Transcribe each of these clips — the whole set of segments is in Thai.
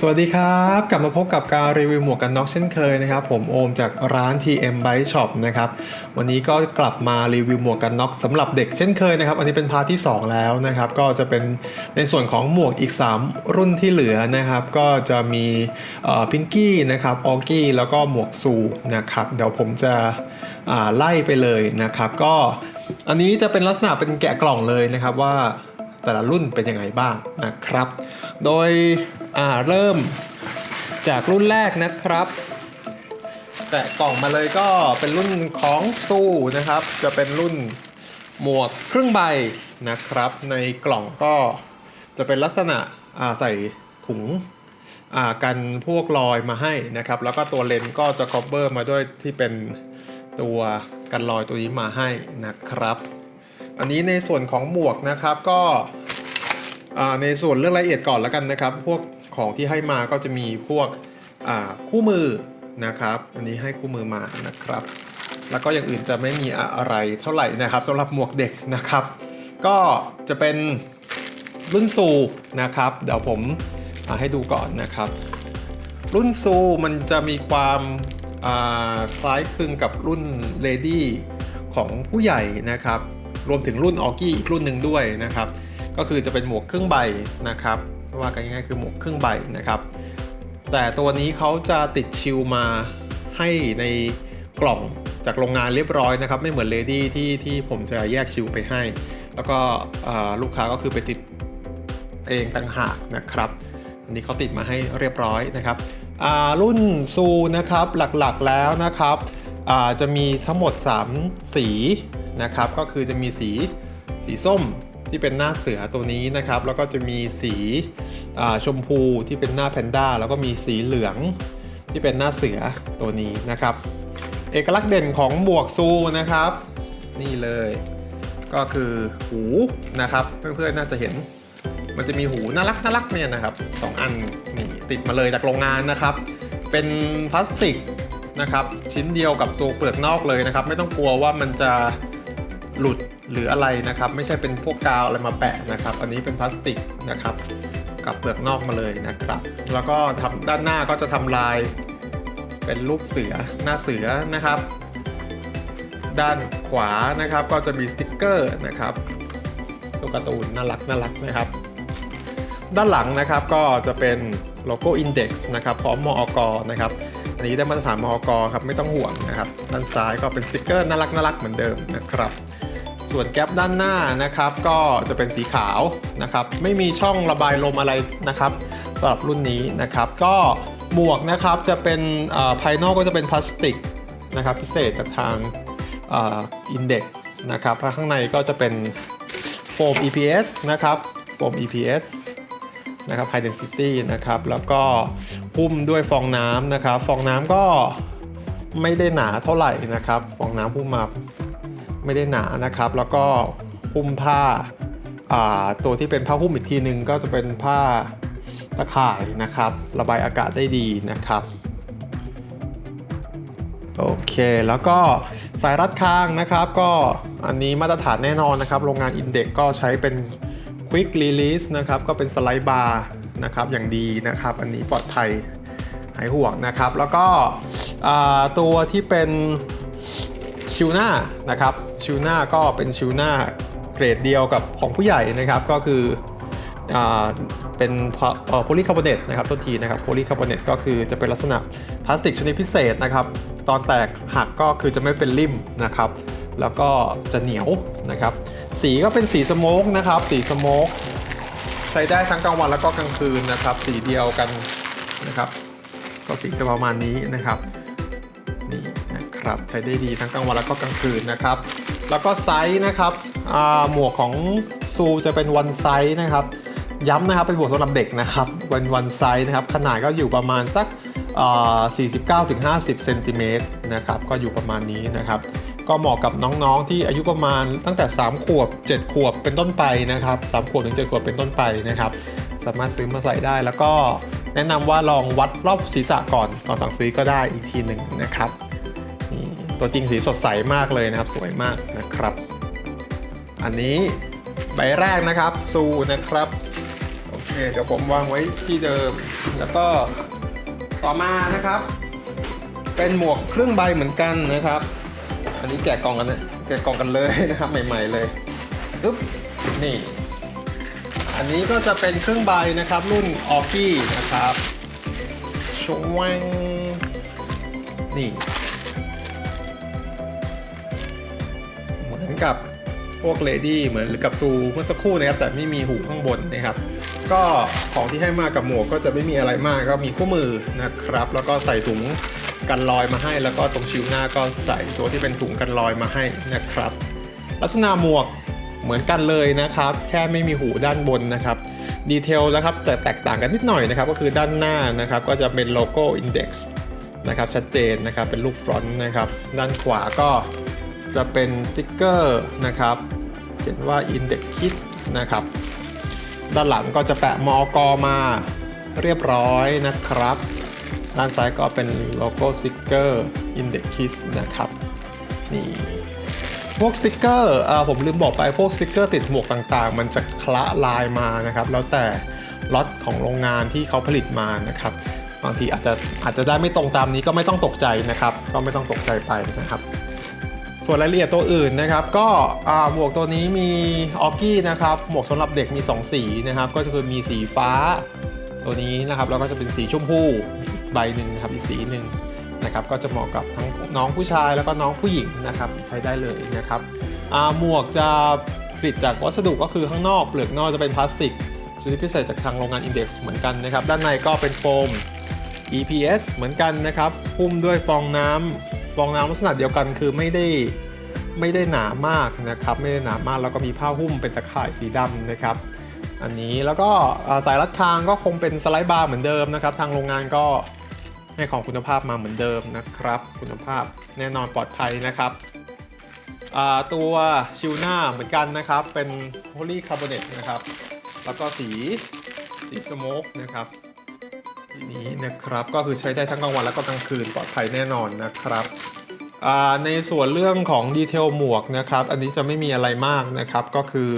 สวัสดีครับ กลับมาพบกับการรีวิวหมวกกันน็อกเช่นเคยนะครับ ผมโอมจากร้าน TM Bike Shop นะครับวันนี้ก็กลับมารีวิวหมวกกันน็อกสำหรับเด็กเช่นเคยนะครับ อันนี้เป็นพาร์ทที่ 2 แล้วนะครับ ก็จะเป็นในส่วนของหมวกอีก 3 รุ่นที่เหลือนะครับ ก็จะมีพิงกี้นะครับออกี้แล้วก็หมวกซูนะครับเดี๋ยวผมจะไล่ไปเลยนะครับ ก็อันนี้จะเป็นลักษณะเป็นแกะกล่องเลยนะครับว่าแต่ละรุ่นเป็นยังไงบ้างนะครับ โดย อ่าเริ่มจากรุ่นแรกนะครับแกะกล่องมาเลยก็เป็นรุ่นของซูนะครับ จะเป็นรุ่นหมวกครึ่งใบนะครับ ในกล่องก็จะเป็นลักษณะอ่าใส่ถุงอ่ากันพวกรอยมาให้นะครับ แล้วก็ตัวเลนส์ก็จะครอบเบอร์มาด้วยที่เป็นตัวกันรอยตัวนี้มาให้นะครับ อันนี้ในส่วนของหมวกนะครับก็อ่าในส่วนเรื่องรายละเอียดก่อนแล้วกันนะครับ พวก ของที่ให้มาก็จะมีพวกคู่มือนะครับ อันนี้ให้คู่มือมานะครับ แล้วก็อย่างอื่นจะไม่มีอะไรเท่าไหร่นะครับสำหรับหมวกเด็กนะครับ ก็จะเป็นรุ่นซูนะครับ เดี๋ยวผมให้ดูก่อนนะครับ รุ่นซูมันจะมีความาคล้ายคลึงกับรุ่นเลดี้ของผู้ใหญ่นะครับ รวมถึงรุ่นออกี้อีกรุ่นหนึ่งด้วยนะครับ ก็คือจะเป็นหมวกครึ่งใบนะครับ ว่ากันง่ายๆคือหมวกครึ่งใบนะครับ แต่ตัวนี้เขาจะติดชิลมาให้ในกล่องจากโรงงานเรียบร้อยนะครับ ไม่เหมือนเลดี้ที่ที่ผมจะแยกชิลไปให้ แล้วก็ลูกค้าก็คือไปติดเองต่างหากนะครับ อันนี้เขาติดมาให้เรียบร้อยนะครับรุ่นซูนะครับหลักๆแล้วนะครับจะมีทั้งหมด 3 สีนะครับ ก็คือจะมีสีสีส้ม ที่เป็นหน้าเสือตัวนี้นะครับ แล้วก็จะมีสีชมพูที่เป็นหน้าแพนด้า แล้วก็มีสีเหลืองที่เป็นหน้าเสือตัวนี้นะครับ เอกลักษณ์เด่นของหมวกซูนะครับ นี่เลยก็คือหูนะครับเพื่อนๆน่าจะเห็นมันจะมีหูน่ารักน่ารักเนี่ยนะครับสองอันนี่ติดมาเลยจากโรงงานนะครับ เป็นพลาสติกนะครับ ชิ้นเดียวกับตัวเปลือกนอกเลยนะครับ ไม่ต้องกลัวว่ามันจะหลุด หรืออะไรนะครับ ไม่ใช่เป็นพวกกาวอะไรมาแปะนะครับ อันนี้เป็นพลาสติกนะครับ กับเปลือกนอกมาเลยนะครับ แล้วก็ทำด้านหน้าก็จะทำลาย เป็นรูปเสือหน้าเสือนะครับ ด้านขวานะครับก็จะมีสติกเกอร์นะครับตัวการ์ตูนน่ารักน่ารักนะครับ ด้านหลังนะครับก็จะเป็นโลโก้ Index นะครับพร้อมมอกนะครับอันนี้ได้มาตรฐานมอกครับไม่ต้องห่วงนะครับ ด้านซ้ายก็เป็นสติกเกอร์น่ารักน่ารักเหมือนเดิมนะครับ ส่วนแก๊ปด้านหน้านะครับ ก็จะเป็นสีขาวนะครับ ไม่มีช่องระบายลมอะไรนะครับสำหรับรุ่นนี้นะครับ ก็หมวกนะครับจะเป็นภายนอกก็จะเป็นพลาสติกนะครับพิเศษจากทางอินเด็กซ์นะครับแล้วข้างในก็จะเป็นโฟม EPS นะครับโฟม EPS นะครับ High Density นะครับ แล้วก็หุ้มด้วยฟองน้ำนะครับ ฟองน้ำก็ไม่ได้หนาเท่าไหร่นะครับ ฟองน้ำหุ้มมา ไม่ได้หนานะครับ แล้วก็หุ้มผ้าาตัวที่เป็นผ้าหุ้มอีกทีหนึ่งก็จะเป็นผ้าตะข่ายนะครับ ระบายอากาศได้ดีนะครับโอเค แล้วก็สายรัดคางนะครับ ก็อันนี้มาตรฐานแน่นอนนะครับ โรงงาน Index ก็ใช้เป็น Quick Release นะครับ ก็เป็นสไลด์บาร์นะครับอย่างดีนะครับ อันนี้ปลอดภัยหายห่วงนะครับ แล้วก็ตัวที่เป็นชิวหน้านะครับ ชิวหน้าก็เป็นชิวหน้าเกรดเดียวกับของผู้ใหญ่นะครับก็คือเป็นโพลีคาร์บอเนตนะครับต้นทีนะครับโพลีคาร์บอเนตก็คือจะเป็นลักษณะพลาสติกชนิดพิเศษนะครับ ตอนแตกหักก็คือจะไม่เป็นริมนะครับ แล้วก็จะเหนียวนะครับ สีก็เป็นสีสโมกนะครับ สีสโมกใช้ได้ทั้งกลางวันแล้วก็กลางคืนนะครับ สีเดียวกันนะครับ ก็สีจะประมาณนี้นะครับนี่นะครับใช้ได้ดีทั้งกลางวันแล้วก็กลางคืนนะครับ แล้วก็ไซส์นะครับหมวกของซูจะเป็นวันไซส์นะครับย้ำนะครับเป็นหมวกสำหรับเด็กนะครับวันวันไซส์นะครับขนาดก็อยู่ประมาณสัก 49-50 เซนติเมตรนะครับก็อยู่ประมาณนี้นะครับ ก็เหมาะกับน้องๆที่อายุประมาณตั้งแต่ 3 ขวบ 7 ขวบเป็นต้นไปนะครับ 3 ขวบถึง 7 ขวบเป็นต้นไปนะครับ สามารถซื้อมาใส่ได้แล้วก็แนะนำว่าลองวัดรอบศีรษะก่อนก่อนสั่งซื้อก็ได้อีกทีหนึ่งนะครับ ตัวจริงสีสดใสมากเลยนะครับ สวยมากนะครับ อันนี้ใบแรกนะครับซูนะครับโอเคเดี๋ยวผมวางไว้ที่เดิม แล้วก็ต่อมานะครับ เป็นหมวกครึ่งใบเหมือนกันนะครับ อันนี้แกะกล่องกันนะแกะกล่องกันเลยนะครับใหม่ ๆเลยปึ๊บนี่อันนี้ก็จะเป็นเครื่องใบนะครับรุ่นออกี้นะครับชวงนี่ พวกเลดี้เหมือนกับซูเมื่อสักครู่นะครับแต่ไม่มีหูข้างบนนะครับ ก็ของที่ให้มากับหมวกก็จะไม่มีอะไรมากก็มีคู่มือนะครับ แล้วก็ใส่ถุงกันรอยมาให้ แล้วก็ตรงชิวหน้าก็ใส่ตัวที่เป็นถุงกันรอยมาให้นะครับ ลักษณะหมวกเหมือนกันเลยนะครับ แค่ไม่มีหูด้านบนนะครับดีเทลนะครับแต่แตกต่างกันนิดหน่อยนะครับ ก็คือด้านหน้านะครับ ก็จะเป็นโลโก้ Index นะครับชัดเจนนะครับเป็นรูปฟรอนต์นะครับ ด้านขวาก็ จะเป็นสติกเกอร์นะครับเขียนว่า Index Kids นะครับ ด้านหลังก็จะแปะมอกมาเรียบร้อยนะครับ ด้านซ้ายก็เป็นโลโก้สติกเกอร์ Index Kids นะครับนี่พวกสติกเกอร์ผมลืมบอกไปพวกสติกเกอร์ติดหมวกต่างๆ มันจะคละลายมานะครับ แล้วแต่ล็อตของโรงงานที่เขาผลิตมานะครับ บางทีอาจจะอาจจะได้ไม่ตรงตามนี้ก็ไม่ต้องตกใจนะครับ ก็ไม่ต้องตกใจไปนะครับ ส่วนรายละเอียดตัวอื่นนะครับก็หมวกตัวนี้มีออกกี้นะครับหมวกสำหรับเด็กมี 2 สีนะครับ ก็คือมีสีฟ้าตัวนี้นะครับแล้วก็จะเป็นสีชมพูอีกใบหนึ่งนะครับอีกสีหนึ่งนะครับก็จะเหมาะกับทั้งน้องผู้ชายแล้วก็น้องผู้หญิงนะครับใช้ได้เลยนะครับหมวกจะผลิตจากวัสดุก็คือข้างนอกเปลือกนอกจะเป็นพลาสติกชนิดพิเศษจากทางโรงงาน Index เหมือนกันนะครับ ด้านในก็เป็นโฟม EPS เหมือนกันนะครับ หุ้มด้วยฟองน้ำ ฟองน้ำลักษณะเดียวกันคือไม่ได้ไม่ได้หนามากนะครับ ไม่ได้หนามากแล้วก็มีผ้าหุ้มเป็นตะข่ายสีดำนะครับ อันนี้แล้วก็สายรัดคางก็คงเป็นสไลด์บาร์เหมือนเดิมนะครับ ทางโรงงานก็ให้ของคุณภาพมาเหมือนเดิมนะครับ คุณภาพแน่นอนปลอดภัยนะครับตัวชิวหน้าเหมือนกันนะครับ เป็นโพลีคาร์บอเนตนะครับ แล้วก็สีสีสโมกนะครับ นี้นะครับก็คือใช้ได้ทั้งกลางวันแล้วก็กลางคืนปลอดภัยแน่นอนนะครับในส่วนเรื่องของดีเทลหมวกนะครับ อันนี้จะไม่มีอะไรมากนะครับ ก็คือ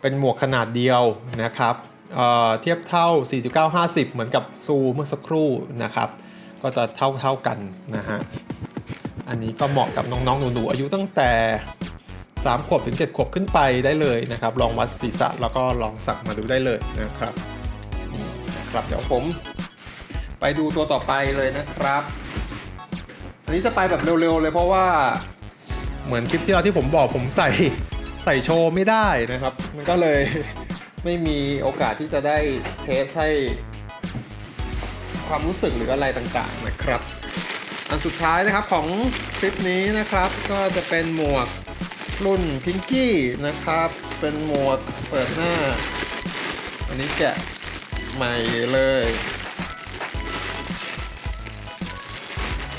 เป็นหมวกขนาดเดียวนะครับเเทียบเท่า 49-50 เหมือนกับซูเมื่อสักครู่นะครับ ก็จะเท่าเท่ากันนะฮะ อันนี้ก็เหมาะกับน้องๆหนูๆอายุตั้งแต่ 3 ขวบถึง 7 ขวบขึ้นไปได้เลยนะครับ ลองวัดศีรษะแล้วก็ลองสักมาดูได้เลยนะครับ นี่นะครับ เดี๋ยวผม ไปดูตัวต่อไปเลยนะครับ อันนี้จะไปแบบเร็วๆเลยเพราะว่าเหมือนคลิปที่เราที่ผมบอกผมใส่ใส่โชว์ไม่ได้นะครับ มันก็เลยไม่มีโอกาสที่จะได้เทสให้ความรู้สึกหรืออะไรต่างๆนะครับ อันสุดท้ายนะครับของคลิปนี้นะครับ ก็จะเป็นหมวกรุ่นพิงกี้นะครับ เป็นหมวกเปิดหน้า อันนี้แกะใหม่เลย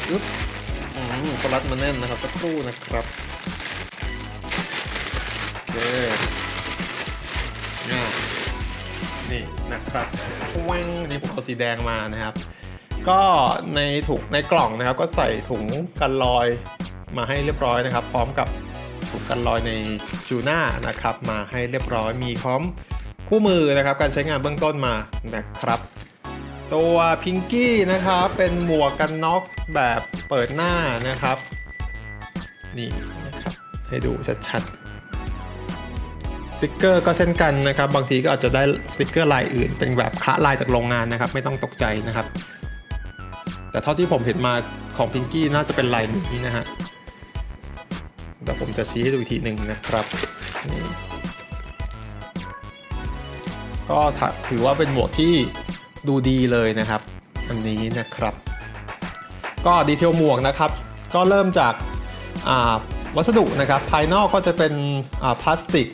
อึ๊บอืมก็รัดมาแน่นนะครับสักครู่นะครับโอเคนี่นะครับแว้งนี่ผมเอาสีแดงมานะครับ ก็ในถุงในกล่องนะครับ ก็ใส่ถุงกันรอยมาให้เรียบร้อยนะครับ พร้อมกับถุงกันรอยในชูน่านะครับ มาให้เรียบร้อยมีพร้อมคู่มือนะครับ การใช้งานเบื้องต้นมานะครับ ตัวพิงกี้นะครับเป็นหมวกกันน็อกแบบเปิดหน้านะครับ นี่นะครับให้ดูชัดๆสติกเกอร์ก็เช่นกันนะครับ บางทีก็อาจจะได้สติกเกอร์ลายอื่น เป็นแบบคละลายจากโรงงานนะครับ ไม่ต้องตกใจนะครับ แต่เท่าที่ผมเห็นมาของพิงกี้น่าจะเป็นลายนี้นะฮะเดี๋ยวผมจะชี้ให้ดูอีกทีหนึ่งนะครับนี่ก็ถือว่าเป็นหมวกที่ ดูดีเลยนะครับ อันนี้นะครับ ก็ดีเทลหมวกนะครับ ก็เริ่มจากาวัสดุนะครับ ภายนอกก็จะเป็นพลาสติก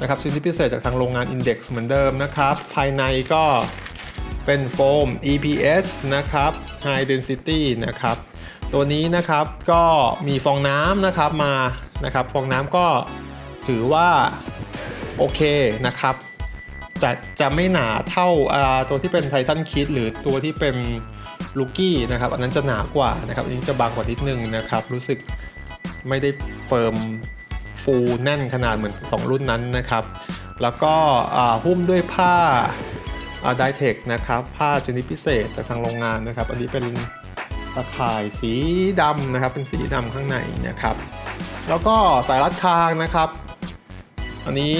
นะครับชนิดพิเศษจากทางโรงงาน Index เหมือนเดิมนะครับ ภายในก็เป็นโฟม EPS นะครับ High Density นะครับ ตัวนี้นะครับก็มีฟองน้ำนะครับมานะครับ ฟองน้ำก็ถือว่าโอเคนะครับ จะจะไม่หนาเท่าตัวที่เป็นไททันคิดหรือตัวที่เป็นลูกี้นะครับ อันนั้นจะหนากว่านะครับอันนี้จะบางกว่านิดนึงนะครับ รู้สึกไม่ได้เฟิร์มฟูแน่นขนาดเหมือน 2 รุ่นนั้นนะครับ แล้วก็หุ้มด้วยผ้าไดเทคนะครับ ผ้าชนิดพิเศษจากทางโรงงานนะครับ อันนี้เป็นตะข่ายสีดำนะครับ เป็นสีดำข้างในนะครับ แล้วก็สายรัดคางนะครับ อันนี้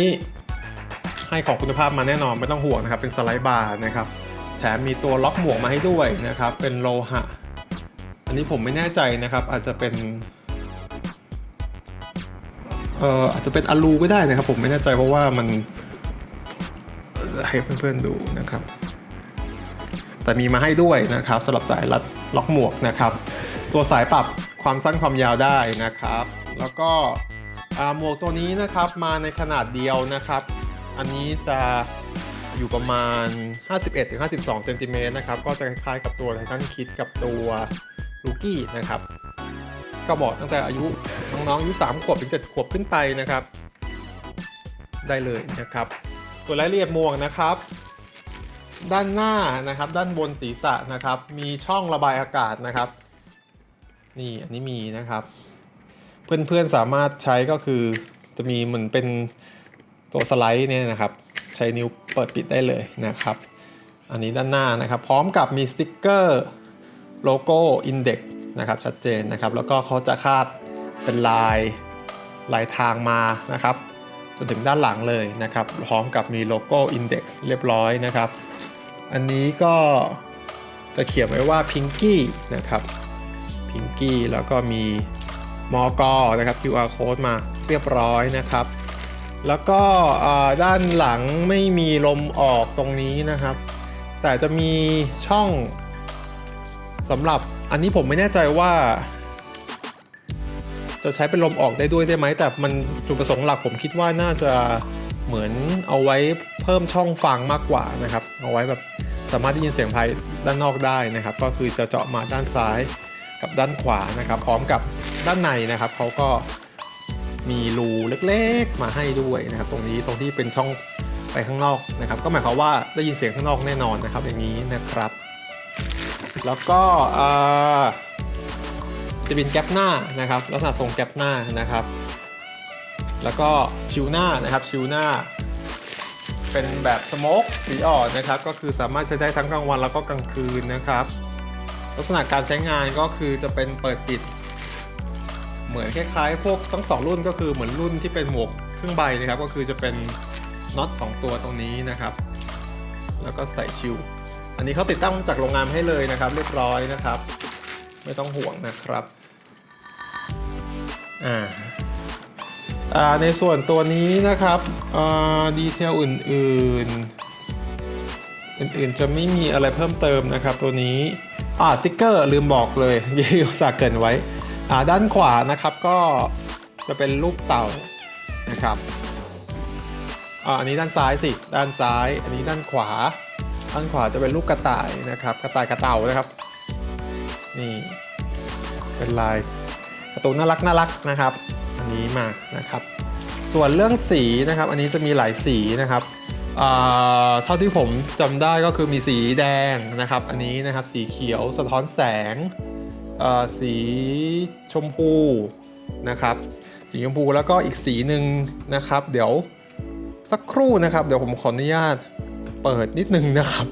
ให้ของคุณภาพมาแน่นอนไม่ต้องห่วงนะครับ เป็นสไลด์บาร์นะครับ แถมมีตัวล็อกหมวกมาให้ด้วยนะครับ เป็นโลหะ อันนี้ผมไม่แน่ใจนะครับ อาจจะเป็นเอ่ออาจจะเป็นอลูก็ได้นะครับ ผมไม่แน่ใจเพราะว่ามันให้เพื่อนๆดูนะครับ แต่มีมาให้ด้วยนะครับสำหรับสายรัดล็อกหมวกนะครับ ตัวสายปรับความสั้นความยาวได้นะครับ แล้วก็หมวกตัวนี้นะครับมาในขนาดเดียวนะครับ อันนี้จะอยู่ประมาณ 51-52เซนติเมตรนะครับ ก็จะคล้ายๆกับตัวไททันคิดกับตัวลูกี้นะครับ ก็บอกตั้งแต่อายุน้องๆอายุ 3 ขวบถึง 7 ขวบขึ้นไปนะครับ ได้เลยนะครับ ตัวรายละเอียดหมวกนะครับ ด้านหน้านะครับ ด้านบนศีรษะนะครับ มีช่องระบายอากาศนะครับ นี่อันนี้มีนะครับ เพื่อนๆสามารถใช้ก็คือจะมีเหมือนเป็น ตัวสไลด์เนี่ยนะครับใช้นิ้วเปิดปิดได้เลยนะครับ อันนี้ด้านหน้านะครับ พร้อมกับมีสติ๊กเกอร์โลโก้อินเด็กนะครับชัดเจนนะครับ แล้วก็เขาจะคาดเป็นลายลายทางมานะครับจนถึงด้านหลังเลยนะครับ พร้อมกับมีโลโก้ Index เรียบร้อยนะครับ อันนี้ก็จะเขียนไว้ว่า Pinky นะครับ Pinky แล้วก็มีมอกอนะครับ QR code มาเรียบร้อยนะครับ แล้วก็ด้านหลังไม่มีลมออกตรงนี้นะครับ แต่จะมีช่องสำหรับอันนี้ผมไม่แน่ใจว่า จะใช้เป็นลมออกได้ด้วยได้ไหมแต่มันจุดประสงค์หลักผมคิดว่าน่าจะเหมือนเอาไว้เพิ่มช่องฟังมากกว่านะครับ เอาไว้แบบสามารถได้ยินเสียงภายด้านนอกได้นะครับ ก็คือจะเจาะมาด้านซ้ายกับด้านขวานะครับ พร้อมกับด้านในนะครับเขาก็ มีรูเล็กๆ มาให้ด้วยนะครับ ตรงนี้ตรงที่เป็นช่องไปข้างนอกนะครับ ก็หมายความว่าได้ยินเสียงข้างนอกแน่นอนนะครับ อย่างนี้นะครับ แล้วก็จะเป็นแก๊ปหน้านะครับ ลักษณะทรงแก๊ปหน้านะครับ แล้วก็ชิวหน้านะครับ ชิวหน้า เป็นแบบสโมกสีอ่อนนะครับ ก็คือสามารถใช้ได้ทั้งกลางวันแล้วก็กลางคืนนะครับ ลักษณะการใช้งานก็คือจะเป็นเปิดปิด เหมือนคล้ายๆ พวกทั้งสองรุ่นก็คือเหมือนรุ่นที่เป็นหมวกครึ่งใบนะครับ ก็คือจะเป็นน็อตสองตัวตรงนี้นะครับ แล้วก็ใส่ชิว อันนี้เขาติดตั้งจากโรงงานให้เลยนะครับ เรียบร้อยนะครับ ไม่ต้องห่วงนะครับอ่าในส่วนตัวนี้นะครับดีเทลอื่นๆ อื่นๆ จะไม่มีอะไรเพิ่มเติมนะครับตัวนี้อ่าสติกเกอร์ลืมบอกเลยยี่อุตส่าห์เกินไว้ ด้านขวานะครับก็จะเป็นรูปเต่านะครับอันนี้ด้านซ้ายสิ ด้านซ้าย อันนี้ด้านขวา ด้านขวาจะเป็นรูปกระต่ายนะครับ กระต่ายกระเต่านะครับ นี่ เป็นลายกร์ตูนน่ารักน่ารักนะครับ อันนี้มานะครับ ส่วนเรื่องสีนะครับ อันนี้จะมีหลายสีนะครับเท่าที่ผมจำได้ก็คือมีสีแดงนะครับ อันนี้นะครับ สีเขียวสะท้อนแสง สีชมพูนะครับสีชมพูแล้วก็อีกสีหนึ่งนะครับ เดี๋ยวสักครู่นะครับ เดี๋ยวผมขออนุญาตเปิดนิดนึงนะครับ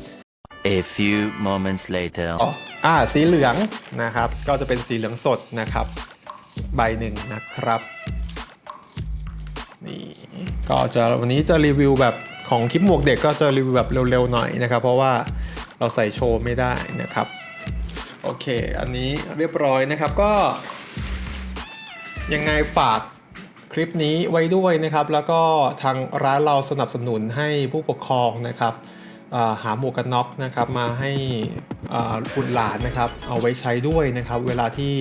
A few moments later. อ๋ออ่าสีเหลืองนะครับ ก็จะเป็นสีเหลืองสดนะครับ ใบหนึ่งนะครับนี่ก็จะวันนี้จะรีวิวแบบของคลิปหมวกเด็กก็จะรีวิวแบบเร็วๆหน่อยนะครับ เพราะว่าเราใส่โชว์ไม่ได้นะครับโอ เค อันนี้เรียบร้อยนะครับก็ ยังไงฝากคลิปนี้ไว้ด้วยนะครับ แล้วก็ทางร้านเราสนับสนุนให้ผู้ปกครองนะครับหาหมวกกันน็อกนะครับมาให้อ่าบุตรหลานนะครับ เอาไว้ใช้ด้วยนะครับ เวลาที่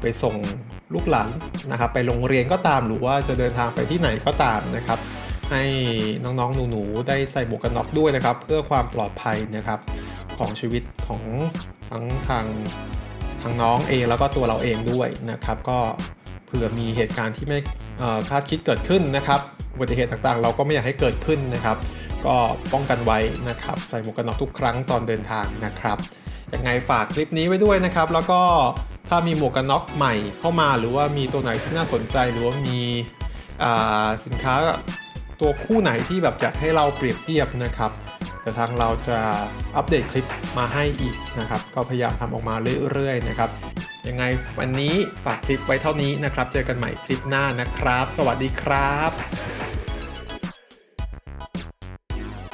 ไปส่งลูกหลานนะครับ ไปโรงเรียนก็ตามหรือว่าจะเดินทางไปที่ไหนก็ตามนะครับ ให้น้องๆหนูๆได้ใส่หมวกกันน็อกด้วยนะครับ เพื่อความปลอดภัยนะครับ ของชีวิตของทั้งทางทางน้องเองแล้วก็ตัวเราเองด้วยนะครับ ก็เผื่อมีเหตุการณ์ที่ไม่คาดคิดเกิดขึ้นนะครับอุบัติเหตุต่างๆ เราก็ไม่อยากให้เกิดขึ้นนะครับ ก็ป้องกันไว้นะครับ ใส่หมวกกันน็อกทุกครั้งตอนเดินทางนะครับยังไงฝากคลิปนี้ไว้ด้วยนะครับ แล้วก็ถ้ามีหมวกกันน็อกใหม่เข้ามาหรือว่ามีตัวไหนที่น่าสนใจหรือว่ามีสินค้าตัวคู่ไหนที่แบบอยากให้เราเปรียบเทียบนะครับ แต่ทางเราจะอัปเดตคลิปมาให้อีกนะครับ ก็พยายามทำออกมาเรื่อยๆนะครับ ยังไงวันนี้ฝากคลิปไว้เท่านี้นะครับ เจอกันใหม่คลิปหน้านะครับ สวัสดีครับ